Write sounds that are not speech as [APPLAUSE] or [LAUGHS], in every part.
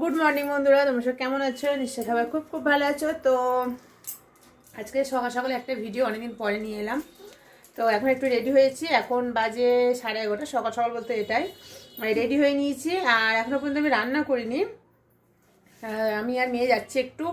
Good morning বন্ধুরা, তোমরা সব কেমন আছো? নিশ্চয়ই সবাই খুব খুব ভালো আছো। তো আজকে সকাল সকাল একটা ভিডিও অনেকদিন পরে নিয়ে এলাম। তো এখন একটু রেডি হয়েছি। এখন বাজে সাড়ে এগারোটা, সকাল সকাল বলতে এটাই। রেডি হয়ে নিয়েছি, আর এখনও পর্যন্ত আমি রান্না করিনি। আমি আর মেয়ে যাচ্ছি একটু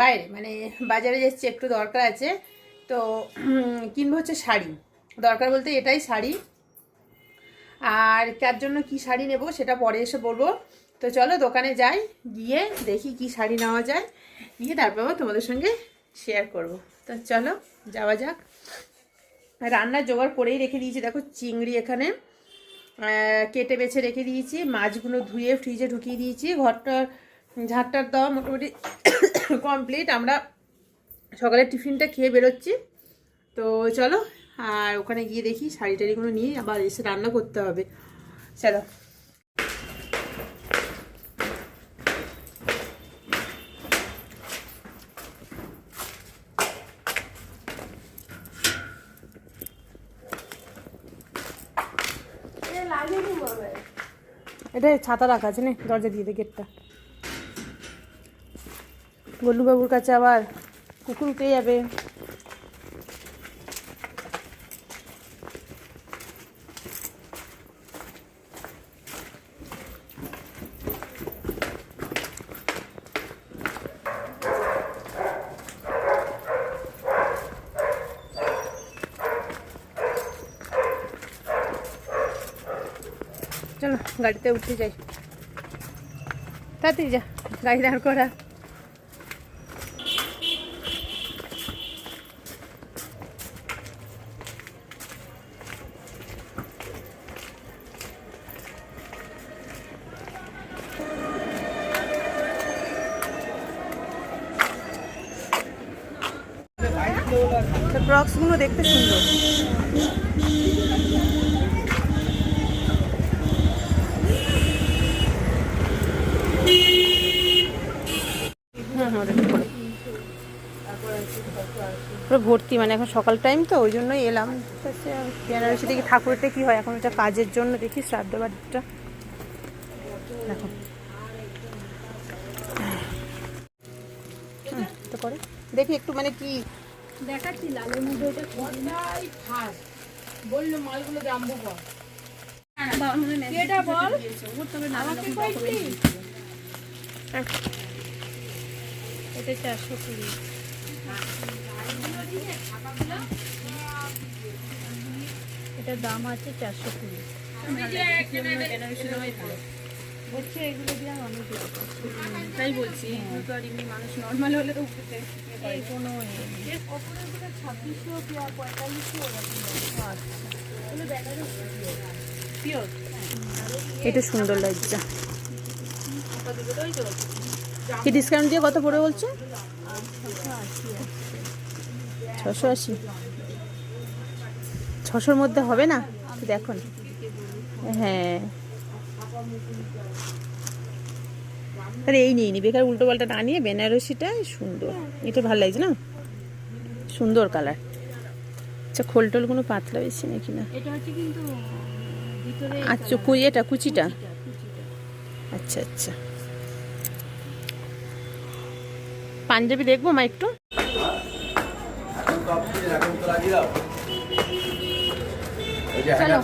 বাইরে। মানে বাজারে যাচ্ছি, একটু দরকার আছে। তো কিনবো হচ্ছে শাড়ি। দরকার বলতে এটাই শাড়ি। আর কার জন্য কি শাড়ি নেব সেটা পরে এসে বলব। তো চলো দোকানে যাই, গিয়ে দেখি কি শাড়ি নেওয়া যায়। গিয়ে তারপর তোমাদের সঙ্গে শেয়ার করব। তো চলো, যাওয়া যাক। রান্নার জোগাড় করেই রেখে দিয়েছি। দেখো চিংড়ি এখানে। কেটে বেছে রেখে দিয়েছি। মাছগুলো ধুয়ে ফ্রিজে ঢুকিয়ে দিয়েছি। ঘরটা ঝাঁটটার দেওয়া মোটামুটি কমপ্লিট আমরা সকালে টিফিনটা খেয়ে বেরোচ্ছি। তো চলো, আর ওখানে গিয়ে দেখি শাড়ি টাড়িগুলো নিয়ে আবার এসে রান্না করতে হবে। চলো। এটা ছাতা রাখা আছে না, দরজা দিয়ে দে গেটটা। গোল্লুবাবুর কাছে আবার কুকুর উঠে যাবে চলো গাড়িতে উঠে যাই। তাড়াতাড়ি যা গাড়ি দাঁড় করা। ব্রক্সগুলো দেখতে সুন্দর। পুরো ভর্তি মানে এখন সকাল টাইম তো ওই জন্যই এলাম। বেনারসি দেখি ঠাকুরটা কি হয় এখন এটা কাজের জন্য দেখি শ্রাদ্ধ বাড়িটা দেখো তো করে দেখি একটু মানে কি। দেখাচ্ছি লালের মধ্যে ওটা কোথায় ফার্স্ট বলল মালগুলো জাম্বু বল? এটা চারশো কুড়ি। এটার দাম আছে চারশো কুড়ি। বলছে এগুলো দিয়ে অনেক। তাই বলছি তো আর এমনি মানুষ নর্মাল হলে তো উঠতে এই কোনো। ছাব্বিশশো পঁয়তাল্লিশশো পিওর এটা সুন্দর লাগছে। কি ডিসকাউন্ট দিয়ে কত পড়ে বলছে? ছশো আশি। ছশোর মধ্যে হবে না? দেখুন। হ্যাঁ। আরে এই নিয়ে নি বেকার উল্টো পাল্টা না নিয়ে বেনারসিটা সুন্দর। এটা ভালো লাগছে না? সুন্দর কালার। আচ্ছা খোল টোল কোনো পাতলা বেশি নাকি না? আচ্ছা কুড়ি এটা কুচিটা। আচ্ছা আচ্ছা। পাঞ্জাবি দেখব মা একটু? চলো।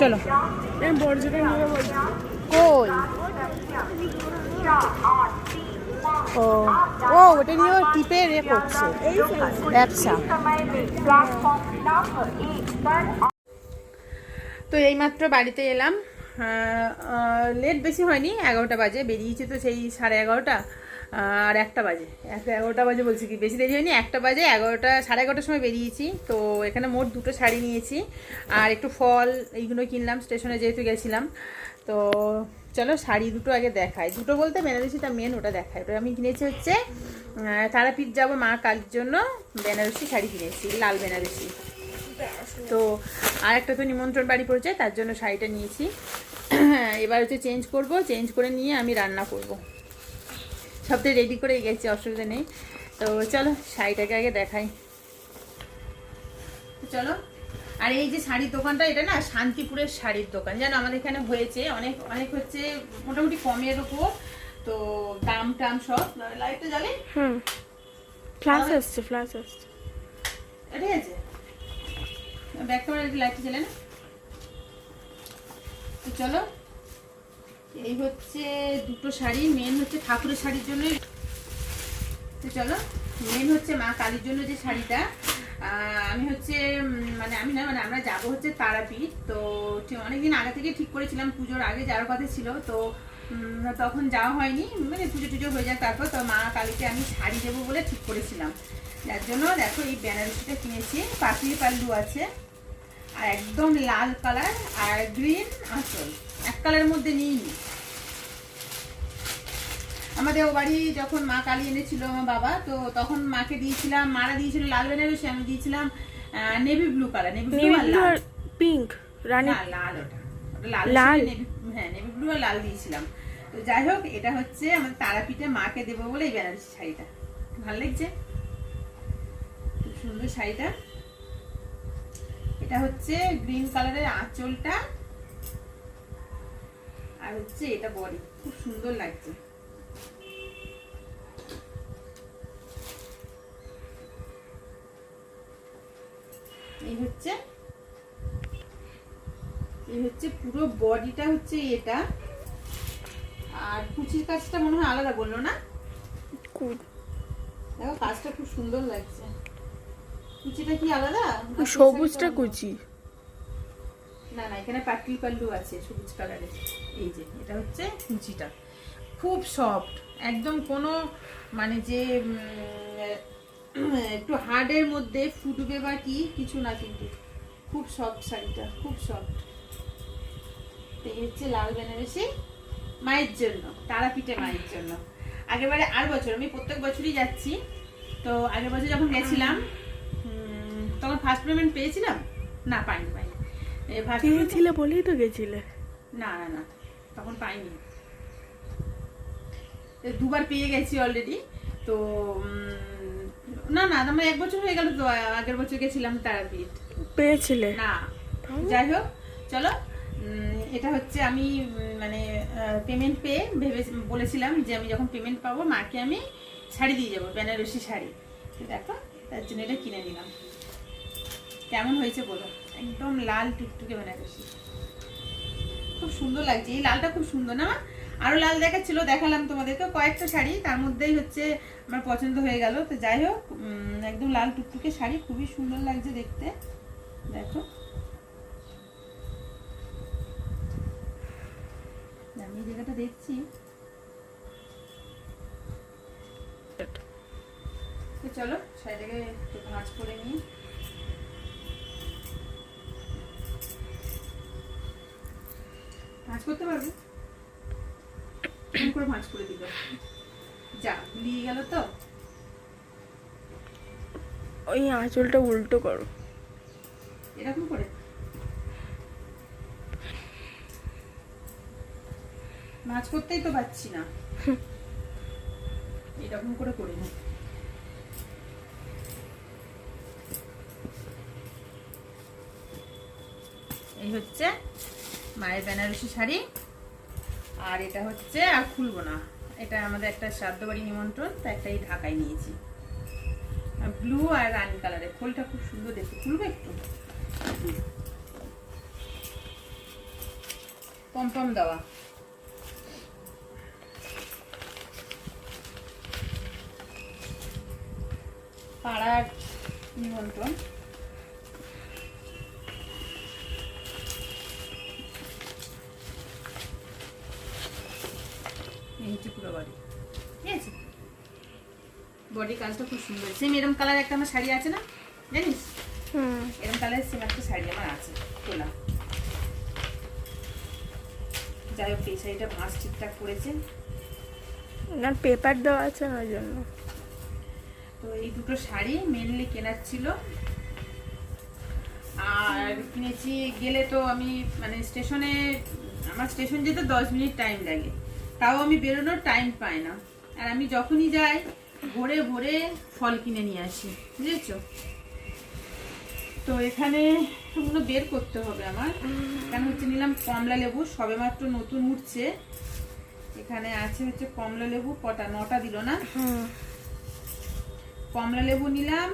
চলো। কই? ও ও ওটা নিয়ে টিপে রে করছে। ব্যবসা। তো এইমাত্র বাড়িতে এলাম। লেট বেশি হয়নি, এগারোটা বাজে, বেরিয়েছি তো সেই সাড়ে এগারোটা, আর একটা বাজে। একটা এগারোটা বাজে বলছি কি, বেশি দেরি হয়নি, একটা বাজে, এগারোটা, সাড়ে এগারোটার সময় বেরিয়েছি। তো এখানে মোট দুটো শাড়ি নিয়েছি, আর একটু ফল এইগুলো কিনলাম, স্টেশনে যেহেতু গেছিলাম। তো চলো শাড়ি দুটো আগে দেখাই। দুটো বলতে বেনারসিটা মেন ওটা দেখায় ওটা আমি কিনেছি হচ্ছে তারাপীঠ যাব মা কালীর জন্য, বেনারসি শাড়ি কিনেছি, লাল বেনারসি। তো আর একটা তো নিমন্ত্রণ বাড়ি পড়েছে তার জন্য শাড়িটা নিয়েছি। [CLEARS THROAT] এবার হচ্ছে চেঞ্জ করব চেঞ্জ করে নিয়ে আমি রান্না করব। সবটাই রেডি করে গেছি অসুবিধা নেই। তো চলো শাড়িটাকে আগে দেখাই। চলো আর এই যে শাড়ির দোকানটা এটা না শান্তিপুরের শাড়ির দোকান। জানো আমাদের এখানে হয়েছে অনেক অনেক হচ্ছে মোটামুটি কমের উপর তো দাম টাম সব। লাইটটা জ্বালে? হুম। ফ্লাশ আসছে ফ্লাশ আসছে ঠিক আছে ব্যাক ক্যামেরা লাইটটা জ্বালে না তো চলো, এই হচ্ছে দুটো শাড়ি মেন হচ্ছে ঠাকুরের শাড়ির জন্য তো চলো মেন হচ্ছে মা কালীর জন্য যে শাড়িটা। আমি হচ্ছে মানে আমি না মানে আমরা যাব হচ্ছে তারাপীঠ। তো অনেকদিন আগে থেকে ঠিক করেছিলাম, পুজোর আগে যাওয়ার কথা ছিল। তো তখন যাওয়া হয়নি মানে পুজো টুজো হয়ে যায় তারপর তো মা কালীকে আমি শাড়ি দেবো বলে ঠিক করেছিলাম। যার জন্য দেখো এই বেনারসিটা কিনেছি পাখি পাল্লু আছে। আর একদম লাল কালার আর গ্রিন আঁচল। এক কালারের মধ্যে নিইনি আমাদের ও বাড়ি যখন মা কালী এনেছিল আমার বাবা তো তখন মাকে দিয়েছিলাম মারা দিয়েছিল লাল বেনারসি আমি দিয়েছিলাম navy blue colour navy blue আর লাল। পিঙ্ক রানী। লাল ওটা। লাল? হ্যাঁ নেভি ব্লু আর লাল দিয়েছিলাম। তো যাই হোক এটা হচ্ছে আমার তারাপীঠে মাকে দেবো বলে এই বেনারসি শাড়িটা। ভালো লাগছে? খুব সুন্দর শাড়িটা। এটা হচ্ছে গ্রিন কালারের আঁচলটা। আর হচ্ছে এটা বডি। খুব সুন্দর লাগছে। এই হচ্ছে এই হচ্ছে পুরো বডিটা হচ্ছে এটা। আর কুচির কাজটা মনে হয় আলাদা বলল না? দেখো কাজটা খুব সুন্দর লাগছে। কুচিটা কি আলাদা? সবুজটা কুচি। না না এখানে পাটলি পাল্লু আছে সবুজ কালারের এই যে এটা হচ্ছে কুচিটা। খুব সফট একদম কোনো মানে যে একটু হার্ডের মধ্যে ফুটবে বা কি কিছু না কিন্তু। খুব সফট শাড়িটা খুব সফট এই হচ্ছে লাল বেনারসি মায়ের জন্য তারাপীঠে মায়ের জন্য। আগেরবারে আর বছর আমি প্রত্যেক বছরই যাচ্ছি। তো আগের বছর যখন গেছিলাম ফার্স্ট পেমেন্ট পেয়েছিলাম? না পাইনি পাইনি। ফার্স্ট পেয়েছিলে বলেই তো গেছিলে। না না না তখন পাইনি। দুবার পেয়ে গেছি অলরেডি তো না না আমার এক বছর হয়ে গেল তো আগের বছর গেছিলাম তারাপীঠ। পেয়েছিলে? না যাই হোক চলো এটা হচ্ছে আমি মানে পেমেন্ট পেয়ে ভেবে বলেছিলাম যে আমি যখন পেমেন্ট পাবো মাকে আমি শাড়ি দিয়ে যাব বেনারসি শাড়ি। দেখো তার জন্য এটা কিনে নিলাম। কেমন হয়েছে বলো? একদম লাল টুকটুকে বেনারসি খুব সুন্দর লাগছে। এই লালটা খুব সুন্দর না, মা? আরও লাল দেখাচ্ছিল, দেখালাম তোমাদেরকে। কয়েকটা শাড়ি, তার মধ্যেই হচ্ছে আমার পছন্দ হয়ে গেল। তো যাই হোক একদম লাল টুকটুকে শাড়ি, খুবই সুন্দর লাগছে দেখতে। দেখো। আমি জায়গাটা দেখছি। চলো, শাড়িটাকে একটু ভাঁজ করে নিই। ভাঁজ করতে পারবে? করে ভাঁজ করে দিবে যা ভুলিয়ে গেল তো? ওই আঁচলটা উল্টো করো। এরকম করে? মাছ করতেই তো পাচ্ছি না। [LAUGHS] এরকম করে করে না। এই হচ্ছে মায়ের বেনারসি শাড়ি। আর এটা হচ্ছে, আর খুলবো না। এটা আমাদের একটা শ্রাদ্ধ বাড়ি নিমন্ত্রণ তা একটা এই ঢাকায় নিয়েছি। ব্লু আর রানি কালারের খোলটা খুব সুন্দর দেখতে। খুলবে একটু? পমপম দেওয়া। পাড়ার নিমন্ত্রণ। হচ্ছে পুরো বাড়ি ঠিক আছে? বডি কাজটা খুব সুন্দর। সেম এরকম কালার একটা আমার শাড়ি আছে না? জানিস? হুম। এরকম কালারের সেম একটা শাড়ি আমার আছে তোলা। যাই হোক এই শাড়িটা ভাঁজ ঠিকঠাক করেছে না পেপার দেওয়া আছে ওই জন্য। তো এই দুটো শাড়ি মেনলি কেনার ছিল। আর কিনেছি গেলে তো আমি মানে স্টেশনে আমার স্টেশন যেতে দশ মিনিট টাইম লাগে। তাও আমি বেরোনোর টাইম পাই না। আর আমি যখনই যাই ভোরে ভোরে ফল কিনে নিয়ে আসি বুঝেছ? তো এখানে ওগুলো বের করতে হবে আমার। এখানে হচ্ছে নিলাম কমলা লেবু সবে মাত্র নতুন উঠছে। এখানে আছে হচ্ছে কমলা লেবু কটা নটা দিল না? কমলা লেবু নিলাম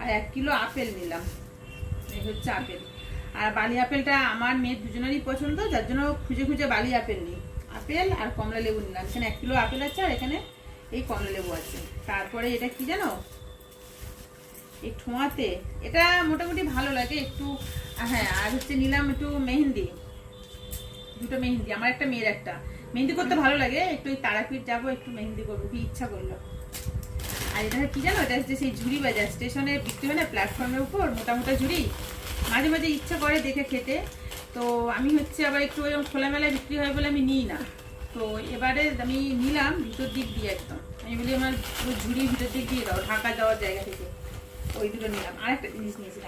আর এক কিলো আপেল নিলাম। এই হচ্ছে আপেল। আর বালি আপেলটা আমার মেয়ের দুজনেরই পছন্দ যার জন্য খুঁজে খুঁজে বালি আপেল নিই। আপেল আর কমলা লেবু নিলাম। এখানে এক কিলো আপেল আছে আর এখানে এই কমলা লেবু আছে। তারপরে এটা কি জানো? এই ঠোঁয়াতে। এটা মোটামুটি ভালো লাগে, একটু হ্যাঁ আর হচ্ছে নিলাম একটু মেহেন্দি। দুটো মেহেন্দি, আমার একটা মেয়ের একটা। মেহেন্দি করতে ভালো লাগে, একটু ওই তারাপীঠ যাব, একটু মেহেন্দি করব, কি ইচ্ছা করল। আর এটা কি জানো? এটা হচ্ছে সেই ঝুড়ি বাজার স্টেশনে বিক্রি হয় না প্ল্যাটফর্মের উপর মোটা ঝুড়ি। মাঝে মাঝে ইচ্ছা করে দেখে খেতে। তো আমি হচ্ছে আবার একটু ওইরকম খোলামেলায় বিক্রি হয় বলে আমি নিই না। তো এবারে আমি নিলাম ভিতর দিক দিয়ে একদম। আমি বলি আমার পুরো ঝুড়ি ভিতর দিক দিয়ে দাও, ঢাকা যাওয়ার জায়গা থেকে। ওই দুটো নিলাম। আর একটা জিনিস নিয়েছি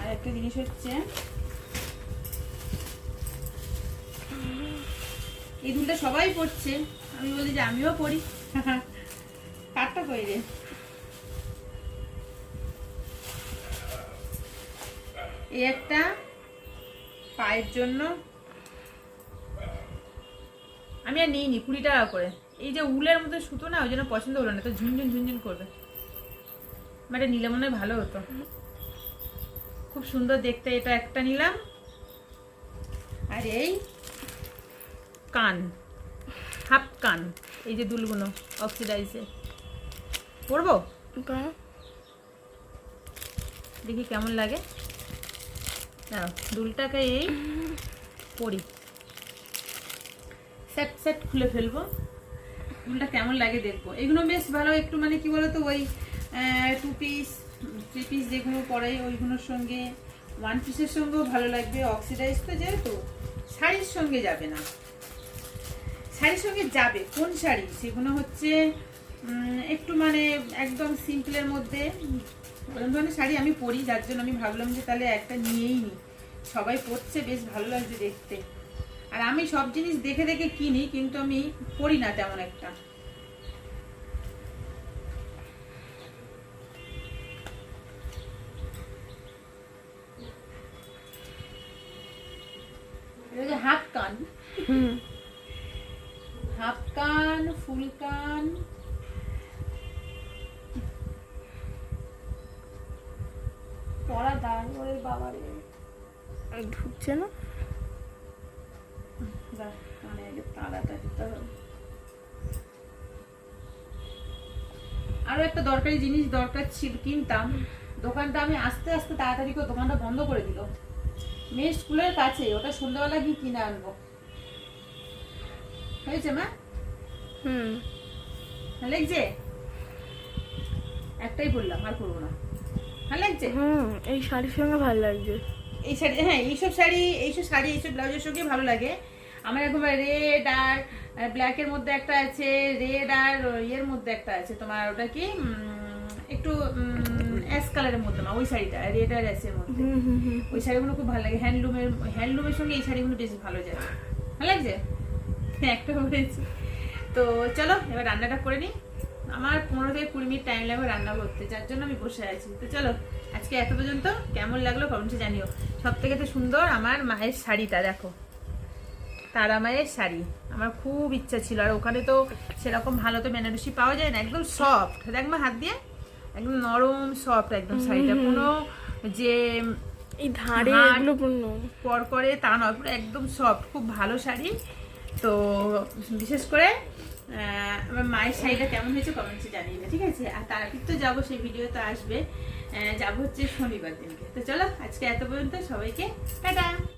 আর একটা জিনিস হচ্ছে, এই দুলটা সবাই পড়ছে। আমি বলি যে আমিও পড়ি। কাঠটা কই রে? এই একটা পায়ের জন্য। আমি আর নিইনি কুড়ি টাকা করে। এই যে উলের মধ্যে সুতো না ওই জন্য পছন্দ হলো না তো ঝুনঝুন ঝুনঝুন করবে। মানে নিলে মনে হয় ভালো হতো। খুব সুন্দর দেখতে এটা একটা নিলাম। আর এই কান হাফ কান এই যে দুলগুলো অক্সিডাইজে। পরবো? দেখি কেমন লাগে। দুলটাকে এই পরি। সেট সেট খুলে ফেলব। দুলটা কেমন লাগে দেখব। এগুলো বেশ ভালো, একটু মানে কি বলতো, ওই টু পিস থ্রি পিস যেগুলো পরে, ওইগুলোর সঙ্গে ওয়ান পিসের সঙ্গেও ভালো লাগবে। অক্সিডাইজ তো যেহেতু, শাড়ির সঙ্গে যাবে না। শাড়ির সঙ্গে যাবে, কোন শাড়ি? সেগুলো হচ্ছে একটু মানে একদম সিম্পলের মধ্যে ওরকম ধরনের শাড়ি আমি পরি, যার জন্য আমি ভাবলাম যে তাহলে একটা নিয়েই নি। সবাই পরছে, বেশ ভালো লাগছে দেখতে। আর আমি সব জিনিস দেখে দেখে কিনি, কিন্তু আমি পরি না তেমন একটা। হাফ কান। হুম। ঢুকছে না? কানে আগে তালাটা দিতে হবে। আরও একটা দরকারি জিনিস দরকার ছিল কিনতাম। দোকানটা আমি আস্তে আস্তে তাড়াতাড়ি করে দোকানটা বন্ধ করে দিল। মেয়ের স্কুলের কাছে ওটা সন্ধ্যাবেলা গিয়ে কিনে আনব। হয়েছে মা? হুম। ভালো লাগছে? একটাই বললাম আর করব না। ভালো লাগছে? হুম এই শাড়ির সঙ্গে ভালো লাগছে এই শাড়ি হ্যাঁ এইসব শাড়ি এইসব শাড়ি এইসব ব্লাউজের সঙ্গে ভালো লাগে। আমার এখন রেড আর ব্ল্যাকের মধ্যে একটা আছে রেড আর ইয়ের মধ্যে একটা আছে তোমার ওটা কি একটু অ্যাশ কালারের মধ্যে না ওই শাড়িটা রেড আর অ্যাশের মধ্যে। ওই শাড়িগুলো খুব ভালো লাগে হ্যান্ডলুমের হ্যান্ডলুমের সঙ্গে এই শাড়িগুলো বেশ ভালো যায়। ভালো লাগছে? হ্যাঁ একটা বলেছি তো চলো এবার রান্নাটা করে নিই। আমার পনেরো থেকে কুড়ি মিনিট টাইম লাগবে রান্না করতে যার জন্য আমি বসে আছি। তো চলো আজকে এত পর্যন্ত কেমন লাগল কমেন্টে জানিও। সব থেকে তো সুন্দর আমার মায়ের শাড়িটা দেখো। তারা মায়ের শাড়ি। আমার খুব ইচ্ছা ছিল। আর ওখানে তো সেরকম ভালো তো বেনারসি পাওয়া যায় না। একদম সফট দেখ মা হাত দিয়ে। একদম নরম সফট একদম শাড়িটা। কোনো যে এই ধারে এগুলো পর করে তা নয় পুরো একদম সফট খুব ভালো শাড়ি। তো বিশেষ করে আহ, আমার মায়ের শাড়িটা কেমন হয়েছে কমেন্টে জানিয়ে ঠিক আছে? আর তারাপীঠ তো যাব সেই ভিডিও তো আসবে। যাব হচ্ছে শনিবার দিনকে। তো চলো আজকে এত পর্যন্ত সবাইকে টাটা!